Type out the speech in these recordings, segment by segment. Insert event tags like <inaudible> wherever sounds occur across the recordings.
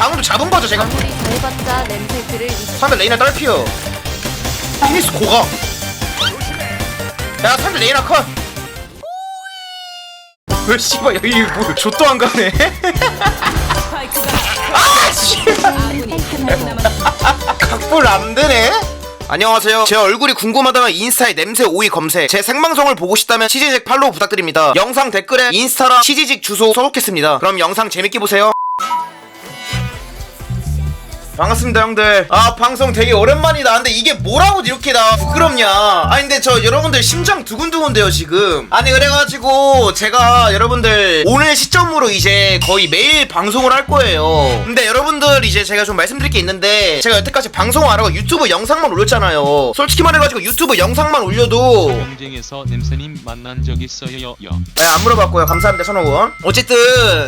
방금도 잡은 거죠 제가 아무리 잘해봤자 냄새 그를 잊 상대 레이나 딸피어 피니스 고가 야 상대 레이나 컷 왜, 씨발, 여기 뭐, 좆도 안 가네? <laughs> 아, 씨발. <laughs> 각볼 안 되네? 안녕하세요. 제 얼굴이 궁금하다면 인스타에 냄새 오이 검색. 제 생방송을 보고 싶다면 치즈직 팔로우 부탁드립니다. 영상 댓글에 인스타랑 치즈직 주소 써놓겠습니다. 그럼 영상 재밌게 보세요. 반갑습니다 형들 아 방송 되게 오랜만이다 근데 이게 뭐라고 이렇게 나 부끄럽냐 아니 근데 저 여러분들 심장 두근두근 돼요 지금 아니 그래가지고 제가 여러분들 오늘 시점으로 이제 거의 매일 방송을 할 거예요 근데 여러분들 이제 제가 좀 말씀드릴 게 있는데 제가 여태까지 방송 안 하고 유튜브 영상만 올렸잖아요 솔직히 말해가지고 유튜브 영상만 올려도 경쟁에서 냄새님 만난 적 있어요? 요. 네, 안 물어봤고요. 감사합니다, 천호군. 어쨌든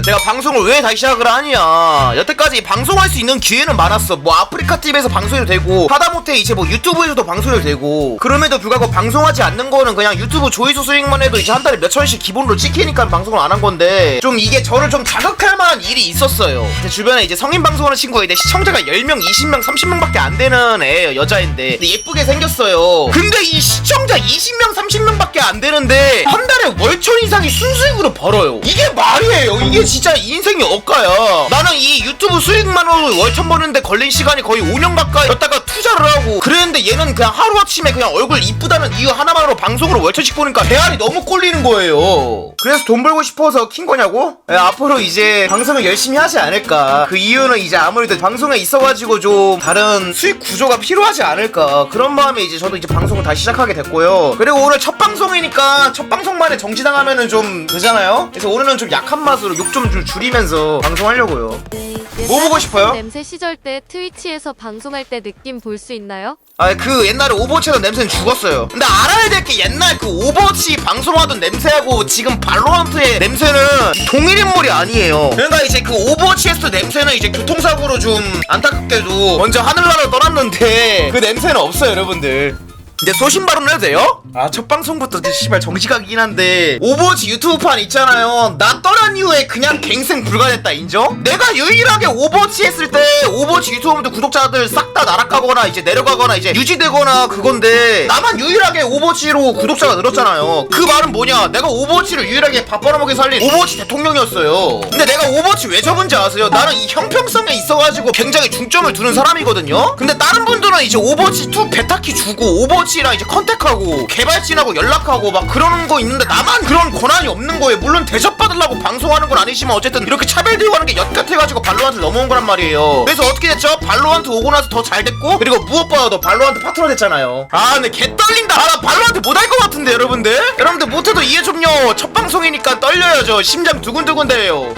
제가 방송을 왜 다시 시작을 하냐. 여태까지 방송할 수 있는 기회는 많았어. 뭐 아프리카 TV에서 방송해도 되고 하다못해 이제 뭐 유튜브에서도 방송해도 되고 그럼에도 불구하고 방송하지 않는 거는 그냥 유튜브 조회수 수익만 해도 이제 한 달에 몇 천씩 기본으로 찍히니까 방송을 안 한 건데 좀 이게 저를 좀 자극할 만한 일이 있었어요. 제 주변에 이제 성인 방송하는 친구가 있는데 시청자가 10명, 20명, 30명밖에 안 되는 애예요. 여자인데. 예쁘게 생겼어요. 근데 이 시청자 20명, 30명밖에 안 되는데 한 달에 월천 이상이 순수익으로 벌어요. 이게 말이에요. 이게 진짜 인생이 억가야. 나는 이 유튜브 수익만으로 월천 버는데 걸린 시간이 거의 5년 가까이였다가 투자를 하고 그랬는데 얘는 그냥 하루아침에 그냥 얼굴 이쁘다는 이유 하나만으로 방송으로 월천씩 보니까 대안이 너무 꼴리는 거예요. 그래서 돈 벌고 싶어서 킨 거냐고? 예, 앞으로 이제 방송을 열심히 하지 않을까. 그 이유는 이제 아무래도 방송에 있어가지고 좀 다른 수익 구조가 필요하지 않을까. 그런 마음에 이제 저도 이제 방송을 다시 시작하게 됐고요. 그리고 오늘 첫 방송이니까 첫 방송만에 정지당하면은 좀 되잖아요? 그래서 오늘은 좀 약한 맛으로 욕 좀 줄이면서 방송하려고요. 뭐 보고 싶어요? 냄새 시절 때 트위치에서 방송할 때 느낌 볼 수 있나요? 아그 옛날에 오버워치하던 냄새는 죽었어요 근데 알아야 될 게 옛날 그 오버워치 방송하던 냄새하고 지금 발로란트의 냄새는 동일 인물이 아니에요 그러니까 이제 그 오버워치 했을 때 냄새는 이제 교통사고로 좀 안타깝게도 먼저 하늘나라를 떠났는데 그 냄새는 없어요 여러분들 이제 소신 발언을 해도 돼요? 아 첫 방송부터 이제 씨발 정지각이긴 한데 오버워치 유튜브판 있잖아요 나 떠난 이후에 그냥 갱생 불가됐다 인정? 내가 유일하게 오버워치 했을 때 오버워치 유튜브들 구독자들 싹다 나락가거나 이제 내려가거나 이제 유지되거나 그건데 나만 유일하게 오버워치로 구독자가 늘었잖아요 그 말은 뭐냐 내가 오버워치를 유일하게 밥 벌어먹게 살린 오버워치 대통령이었어요 근데 내가 오버워치 왜 접은지 아세요? 나는 이 형평성에 있어가지고 굉장히 중점을 두는 사람이거든요 근데 다른 분들은 이제 오버워치 2 베타키 주고 오버워치 랑 이제 컨택하고 개발진하고 연락하고 막 그러는 거 있는데 나만 그런 권한이 없는 거예요. 물론 대접받으려고 방송하는 건 아니지만 어쨌든 이렇게 차별되고 하는 게 엿같아가지고 발로한테 넘어온 거란 말이에요. 그래서 어떻게 됐죠? 발로한테 오고 나서 더 잘 됐고 그리고 무엇보다도 발로한테 파트너 됐잖아요. 아 근데 개 떨린다. 아, 나 발로한테 못할 것 같은데 여러분들? 여러분들 못해도 이해 좀요 첫 방송이니까 떨려야죠. 심장 두근두근대요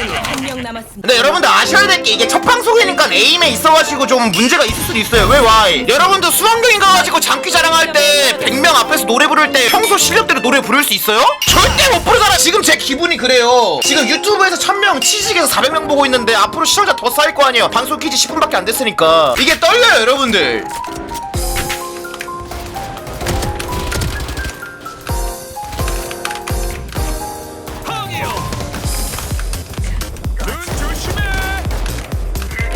한 명 남았습니다. 근데 여러분들 아셔야 될 게 이게 첫 방송이니까 에임에 있어가지고 좀 문제가 있을 수도 있어요. 왜 와이? 여러분들 수학여행 가가지고 장기 자랑할 때 100명 앞에서 노래 부를 때 평소 실력대로 노래 부를 수 있어요? 절대 못 부르잖아. 지금 제 기분이 그래요. 지금 유튜브에서 1000명, 치직에서 400명 보고 있는데 앞으로 시청자 더 쌓일 거 아니에요. 방송 키지 10분밖에 안 됐으니까. 이게 떨려요, 여러분들.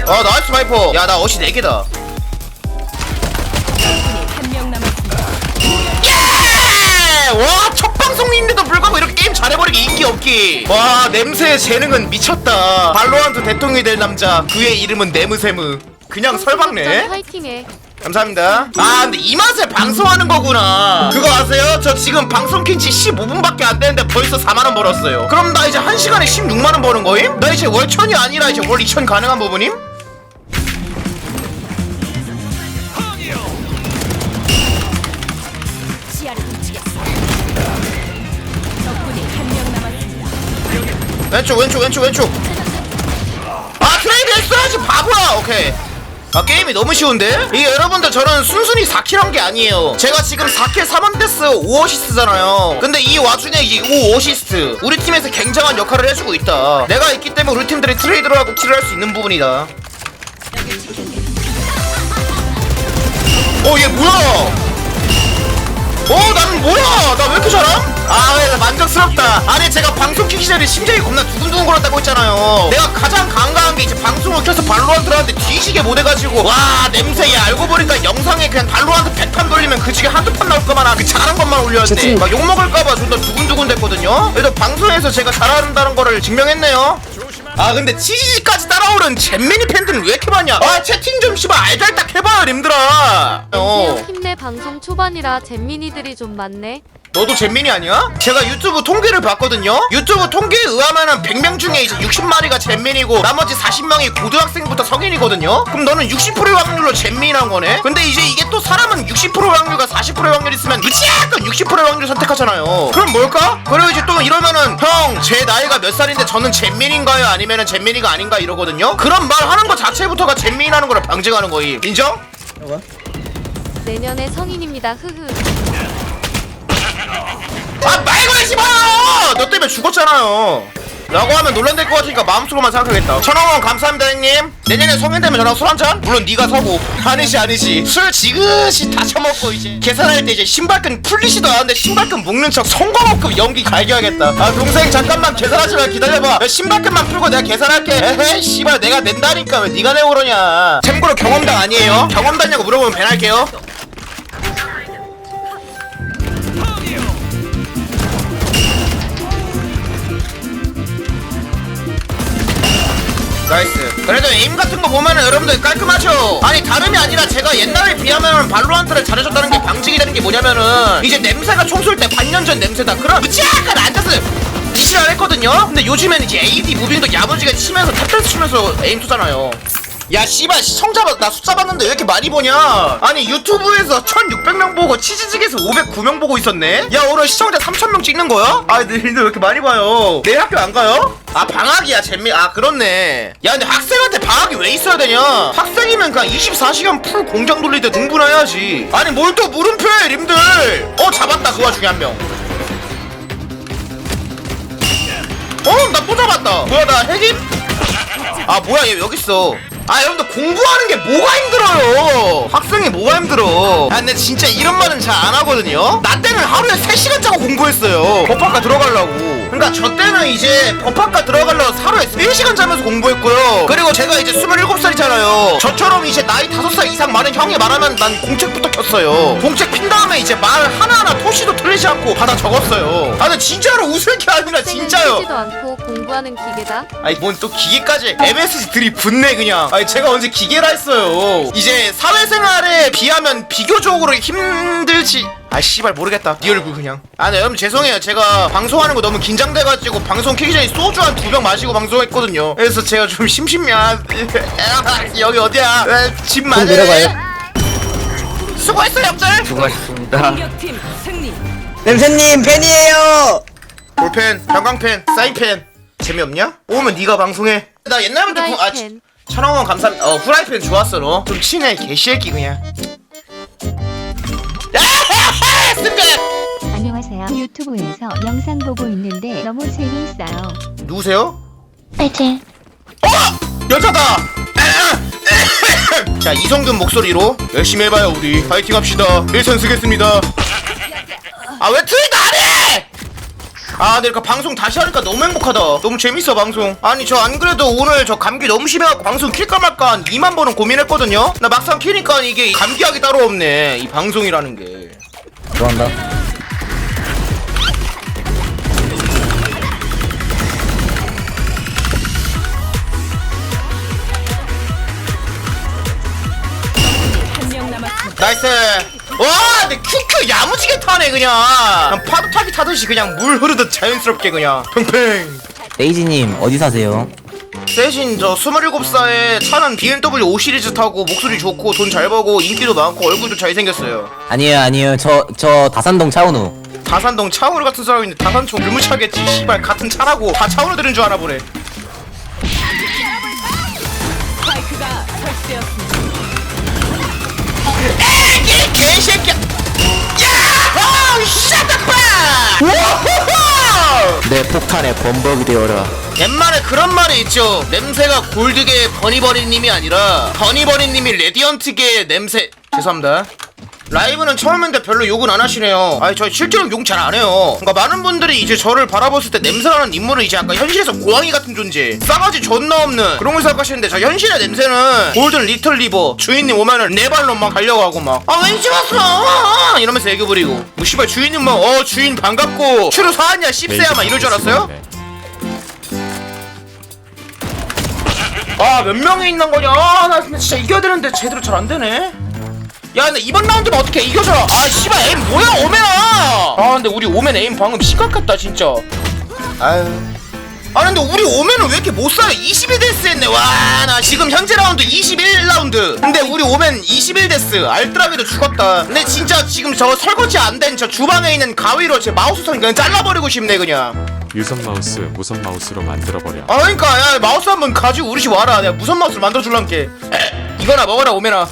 아, 나이스 마이퍼. 야, 나 어시 4개다. 한명 남았습니다. 예! 와, 첫 방송인데도 불구하고 이렇게 게임 잘해버리기 인기 없기. 와, 냄새의 재능은 미쳤다. 발로한테 대통령이 될 남자. 그의 이름은 네무세무. 그냥 설박네. 화이팅해. 감사합니다. 아, 근데 이 맛에 방송하는 거구나. 그거 아세요? 저 지금 방송 킨지 15분밖에 안 되는데 벌써 4만원 벌었어요. 그럼 나 이제 한 시간에 16만원 버는 거임? 나 이제 월천이 아니라 이제 월 2천 가능한 부분임? 왼쪽 왼쪽 왼쪽 왼쪽. 아 트레이드 했어야지 바보야. 오케이. 아 게임이 너무 쉬운데? 이게 여러분들 저는 순순히 4킬 한 게 아니에요. 제가 지금 4킬 3원데스 5어시스트잖아요. 근데 이 와중에 이 5어시스트. 우리 팀에서 굉장한 역할을 해주고 있다. 내가 있기 때문에 우리 팀들이 트레이드를 하고 킬을 할 수 있는 부분이다. 어얘 뭐야 어, 난 뭐야? 나 왜 이렇게 잘함? 아, 네, 만족스럽다. 아니, 제가 방송 키기 전에 심장이 겁나 두근두근 거렸다고 했잖아요. 내가 가장 강강한 게 이제 방송을 켜서 발로한테 하는데 뒤지게 못해가지고, 와, 냄새, 야, 알고 보니까 영상에 그냥 발로한테 100판 돌리면 그 중에 한두 판 나올 거만, 그 잘한 것만 올렸는데, 막 욕먹을까봐 존나 두근두근 됐거든요? 그래도 방송에서 제가 잘한다는 거를 증명했네요. 아 근데 치즈까지 따라오는 잼민이 팬들은 왜 이렇게 많냐? 아 채팅 좀 씨발 알잘딱 해봐요 님들아. 어. 힘내 방송 초반이라 잼민이들이 좀 많네. 너도 잼민이 아니야? 제가 유튜브 통계를 봤거든요 유튜브 통계에 의하면은 100명 중에 이제 60마리가 잼민이고 나머지 40명이 고등학생부터 성인이거든요 그럼 너는 60%의 확률로 잼민이란 거네 근데 이제 이게 또 사람은 60%의 확률과 40%의 확률 있으면 무조건 60%의 확률 선택하잖아요 그럼 뭘까? 그리고 이제 또 이러면은 형 제 나이가 몇 살인데 저는 잼민인가요? 아니면은 잼민이가 아닌가 이러거든요 그런 말 하는 거 자체부터가 잼민이라는 거를 방증하는 거임 인정? 내년에 성인입니다. 흐흐. 아말 걸지 마요! 너 때문에 죽었잖아요. 라고 하면 논란될 것 같으니까 마음속으로만 생각하겠다. 천원원 감사합니다 형님. 내년에 성인 되면 저랑 술 한잔? 물론 네가 서고. 아니지 아니지. 술 지그시 다 처먹고 이제 계산할 때 이제 신발끈 풀리지도 않았는데 신발끈 묶는 척 성공업급 연기 갈겨야겠다. 아 동생 잠깐만 계산하지 마 기다려봐. 야, 신발끈만 풀고 내가 계산할게. 에헤이 씨발 내가 낸다니까 왜 네가 내고 그러냐. 참고로 경험담 아니에요. 경험담냐고 물어보면 배날게요. 나이스. 그래도 에임 같은 거 보면은 여러분들 깔끔하죠? 아니 다름이 아니라 제가 옛날에 비하면 발로한테를 잘해줬다는 게 방증이 되는 게 뭐냐면은 이제 냄새가 총 쏠 때 반년 전 냄새다. 그럼 무지하게 앉아서 안 했거든요? 근데 요즘엔 이제 AD 무빙도 야무지게 치면서 탭댄스 치면서 에임 쏘잖아요 야 씨발 시청자 봐- 나 숫자 봤는데 왜 이렇게 많이 보냐? 아니 유튜브에서 1600명 보고 치즈직에서 509명 보고 있었네? 야 오늘 시청자 3000명 찍는 거야? 아 근데 왜 이렇게 많이 봐요? 내일 학교 안 가요? 아 방학이야 재미 아 그렇네. 야 근데 학생한테 방학이 왜 있어야 되냐? 학생이면 그냥 24시간 풀 공장 돌릴 때 등분해야지. 아니 뭘 또 물음표해 님들? 어 잡았다 그 와중에 한명. 어? 나 또 잡았다. 뭐야 나 핵임? 아 뭐야 얘 여기 있어 아 여러분들 공부하는 게 뭐가 힘들어요? 학생이 뭐가 힘들어? 아 근데 진짜 이런 말은 잘 안 하거든요. 나 때는 하루에 3시간 자고 공부했어요. 법학과 들어가려고. 그러니까 저 때는 이제 법학과 들어가려고 하루에 3시간 자면서 공부했고요. 그리고 제가 이제 27살이잖아요. 저처럼 이제 나이 5살 이상 많은 형이 말하면 난 공책부터 켰어요. 공책 핀 다음에 이제 말 하나하나 토시도 틀리지 않고 받아 적었어요. 아 근데 진짜로 웃을 게 아니라 진짜요. 쉬지도 않고 공부하는 기계다. 아니 뭔 또 기계까지. MSG 들이 붙네 그냥 아니 제가 언제 기계라 했어요 이제 사회생활에 비하면 비교적으로 힘들지 아 씨발 모르겠다 네 얼굴 그냥 아네 여러분 죄송해요 제가 방송하는 거 너무 긴장돼가지고 방송 키기 전에 소주 한 두 병 마시고 방송했거든요 그래서 제가 좀 심심해 <laughs> 여기 어디야 에, 집 맞아 내려가요. 수고했어 형들 수고하셨습니다. 공격팀 승리. 냄새님 팬이에요. 볼펜 형광펜 사인펜 재미없냐? 오면 네가 방송해 나 옛날부터 구- 아, 프라이팬. 천원원 감사합니다. 어 후라이팬 좋았어 너. 좀 친해 개새끼 그냥. 스펙. <laughs> 안녕하세요. 유튜브에서 영상 보고 있는데 너무 재미있어요. 누구세요? 파이팅! 어 여자다. <laughs> 자 이성균 목소리로 열심히 해봐요 우리 파이팅 합시다. 일선 쓰겠습니다. 아 왜 트윗 안 해? 아, 근데 이렇게 방송 다시 하니까 너무 행복하다. 너무 재밌어, 방송. 아니, 저 안 그래도 오늘 저 감기 너무 심해갖고 방송 킬까 말까 한 2만 번은 고민했거든요? 나 막상 키니까 이게 감기약이 따로 없네. 이 방송이라는 게. 좋아한다. 한명 남았습니다. 나이스 와 큐큐 야무지게 타네 그냥. 그냥 파도 타기 타듯이 그냥 물 흐르듯 자연스럽게 그냥. 팽팽. 데이지님 어디 사세요? 대신 저 27살에 차는 BMW 5 시리즈 타고 목소리 좋고 돈 잘 벌고 인기도 많고 얼굴도 잘생겼어요. 아니에요 아니에요. 저 저 다산동 차은우. 다산동 차우르 같은 사람인데 다산총 물무차겠지. 씨발 같은 차라고. 다 차우르 들은 줄 알아 보네 내 폭탄에 범벅이 되어라. 옛말에 그런 말이 있죠. 냄새가 골드계 버니버니님이 아니라 버니버니님이 레디언트계의 냄새. 죄송합니다. 라이브는 처음인데 별로 욕은 안 하시네요. 아니 저 실제로 욕 잘 안 해요. 그러니까 많은 분들이 이제 저를 바라봤을 때 냄새나는 인물은 이제 약간 현실에서 고양이 같은 존재, 싸가지 존나 없는 그런 걸 생각하시는데 저 현실의 냄새는 골든 리틀 리버 주인님 오면은 네 발로 막 달려가고 막아 왠지 왔어. 아, 이러면서 애교 부리고. 뭐 씨발 주인님 막어 주인 반갑고. 추루 사왔냐 씹새야? 막 이럴 줄 알았어요? 아 몇 명이 있는 거냐? 아 나 진짜 이겨야 되는데 제대로 잘 안 되네 야 근데 이번 라운드는 어떻게 이겨줘라. 아 씨발 에임 뭐야 오메야? 아 근데 우리 오멘 에임 방금 심각했다 진짜. 아유. 아 근데 우리 오멘은 왜 이렇게 못 살아? 21데스 했네. 와 나 지금 현재 라운드 21라운드. 근데 우리 오멘 21데스. 알뜰하게도 죽었다. 근데 진짜 지금 저 설거지 안 된 저 주방에 있는 가위로 제 마우스 선 그냥 잘라버리고 싶네 그냥. 유선 마우스 무선 마우스로 만들어버려. 아 그러니까 야 마우스 한번 가지고 우리 집 와라. 내가 무선 마우스를 만들어 줄란게 <clears throat> 이거나 먹어라 오메나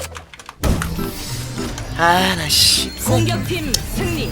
아 나 씨 공격팀 승리.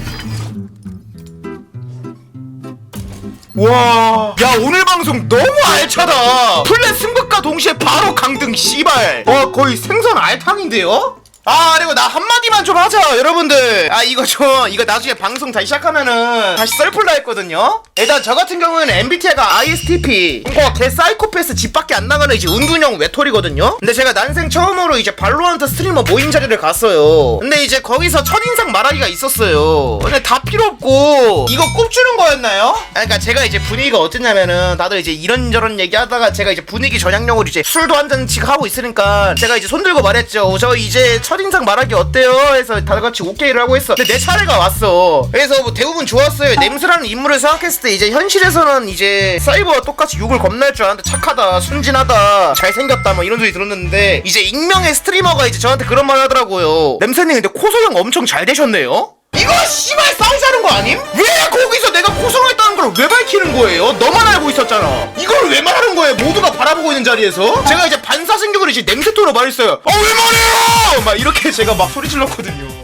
와, 야 오늘 방송 너무 알차다. 플랫 승급과 동시에 바로 강등 씨발. 어 거의 생선 알탕인데요? 아 그리고 나 한마디만 좀 하자 여러분들. 아 이거 저 이거 나중에 방송 다시 시작하면은 다시 썰풀라 했거든요? 일단 저 같은 경우에는 MBTI가 ISTP 그거 개 사이코패스 집 밖에 안 나가는 이제 은둔형 외톨이거든요? 근데 제가 난생 처음으로 이제 발로한트 스트리머 모임 자리를 갔어요. 근데 이제 거기서 첫인상 말하기가 있었어요. 근데 다 필요 없고 이거 꼽주는 거였나요? 아, 그러니까 제가 이제 분위기가 어땠냐면은 다들 이제 이런저런 얘기하다가 제가 이제 분위기 전향용으로 이제 술도 한 잔씩 하고 있으니까 제가 이제 손 들고 말했죠. 저 이제 첫 인상 말하기 어때요? 해서 다들 같이 오케이를 하고 했어 근데 내 차례가 왔어 그래서 뭐 대부분 좋았어요 냄새라는 인물을 생각했을 때 이제 현실에서는 이제 사이버와 똑같이 욕을 겁날 줄 알았는데 착하다 순진하다 잘생겼다 뭐 이런 소리 들었는데 이제 익명의 스트리머가 이제 저한테 그런 말 하더라고요 냄새님 근데 코 소형 엄청 잘 되셨네요? 이거 씨발 싸우자는 거 아님? 왜 거기서 내가 코성했다는 걸 왜 밝히는 거예요? 너만 알고 있었잖아. 이걸 왜 말하는 거예요? 모두가 바라보고 있는 자리에서? 제가 이제 반사신경으로 이제 냄새토로 말했어요. 아 왜 말해요? 막 이렇게 제가 막 소리 질렀거든요.